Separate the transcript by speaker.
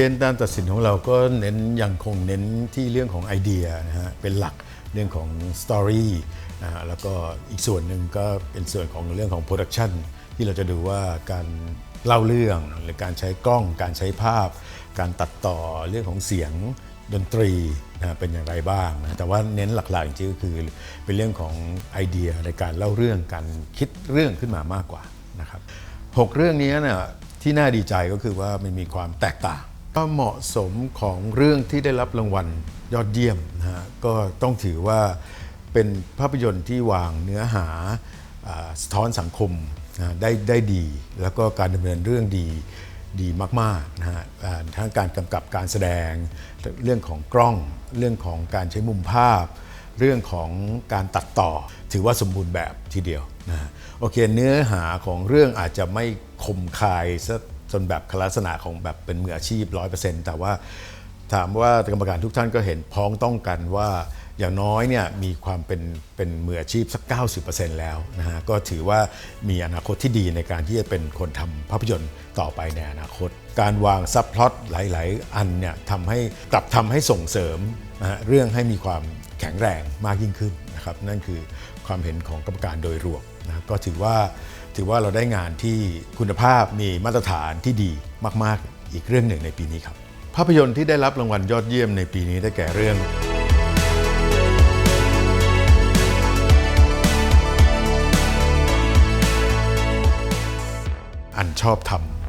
Speaker 1: กณฑ์การตัดสินของเราก็เน้นยังคงเน้นที่เรื่องของไอเดียนะฮะเป็นหลักเรื่องของสตอรี่นะฮะแล้วก็อีกส่วนหนึ่งก็เป็นส่วนของเรื่องของโปรดักชันที่เราจะดูว่าการเล่าเรื่องหรือการใช้กล้อง การใช้ภาพ การตัดต่อเรื่องของเสียงดนตรีนะเป็นอย่างไรบ้างนะแต่ว่าเน้นหลักๆจริงๆก็คือเป็นเรื่องของไอเดียในการเล่าเรื่องการคิดเรื่องขึ้นมามากกว่านะครับหกเรื่องนี้เนี่ยที่น่าดีใจก็คือว่ามันมีความแตกต่าง ก็เหมาะสมของเรื่องที่ได้รับรางวัลยอดเยี่ยมนะฮะก็ต้องถือว่าเป็นภาพยนตร์ที่วางเนื้อหาสะท้อนสังคมนะได้ได้ดี แล้วก็การดำเนินเรื่องดีดีมากๆนะฮะทั้งการกำกับการแสดง เรื่องของกล้อง เรื่องของการใช้มุมภาพ เรื่องของการตัดต่อ ถือว่าสมบูรณ์แบบทีเดียวนะฮะโอเคเนื้อหาของเรื่องอาจจะไม่คมคายซะ จนแบบลักษณะของแบบเป็นมืออาชีพ 100%แต่ว่าถามว่ากรรมการทุกท่านก็เห็นพ้องต้องกันว่า อย่างน้อยเนี่ยมีความเป็นเป็นมืออาชีพสัก 90%แล้วนะฮะก็ถือว่ามีอนาคตที่ดีในการที่จะเป็นคนทำภาพยนตร์ต่อไปในอนาคต การวางซับพลอตหลาย ๆ อันเนี่ยทำให้กลับทำให้ส่งเสริมนะฮะเรื่องให้มีความแข็งแรงมากยิ่งขึ้นนะครับนั่นคือความเห็นของกรรมการโดยรวมนะก็ถือว่าถือว่าเราได้งานที่คุณภาพมีมาตรฐานที่ดีมาก ๆ อีกเรื่องหนึ่งในปีนี้ครับ ภาพยนตร์ที่ได้รับรางวัลยอดเยี่ยมในปีนี้ได้แก่เรื่อง ชอบทำนะครับ